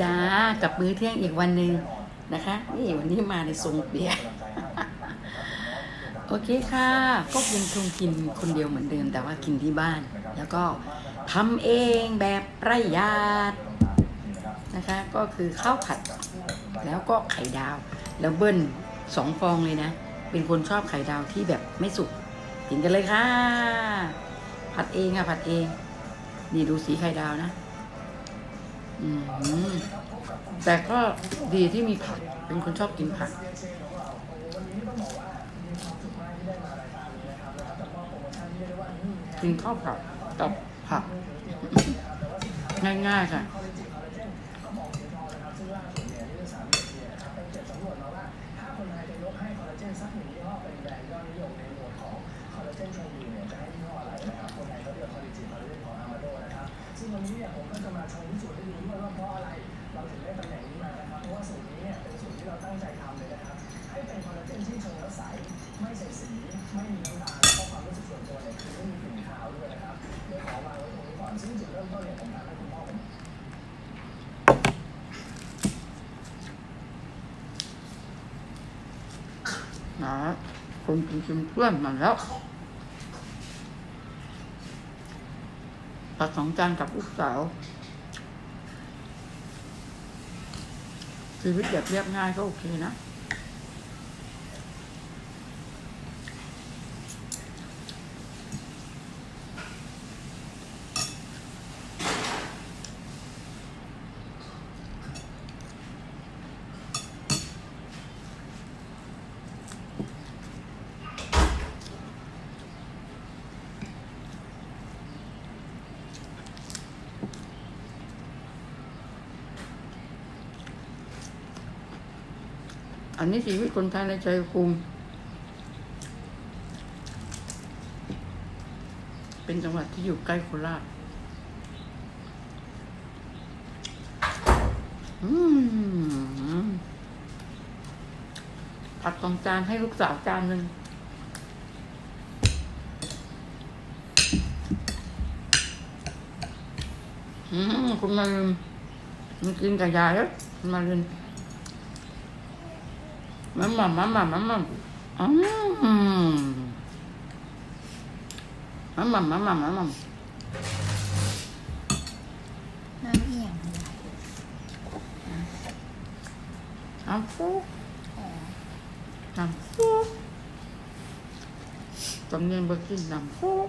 จ้ากับมื้อเที่ยงอีกวันหนึ่งนะคะ นี่วันนี้มาในทรงเปียโอเคค่ะ ก็ยังคงกินคนเดียวเหมือนเดิม แต่ว่ากินที่บ้าน แล้วก็ทำเองแบบประหยัดนะคะ ก็คือข้าวผัด แล้วก็ไข่ดาว แล้วเบิ้ลสองฟองเลยนะ เป็นคนชอบไข่ดาวที่แบบไม่สุกกินกันเลยค่ะ ผัดเองอะผัดเอง นี่ดูสีไข่ดาวนะ แต่ก็ดีที่มีผัก เป็นคนชอบกินผัก กินข้าวผัดกับผัก ง่ายๆค่ะ นะคนกินกินเพื่อนมาแล้วปัดสองจานกับลูกสาว ชีวิตแบบเรียบง่ายก็โอเคนะ อันนี้ชีวิตคนไทยในใจภูมิเป็นจังหวัดที่อยู่ใกล้โคราชอืมผัดสองจานให้ลูกสาวจานหนึ่งอืมคุณมาลืมมันกินกับยายแล้วคุณมาลืม Mamma, mamma, mamma. Mm. Mamma, mamma, mamma. น้ำเอียงน้ำฟุกอ๋อน้ำฟุกตำเนียนเบอร์กินน้ำฟุก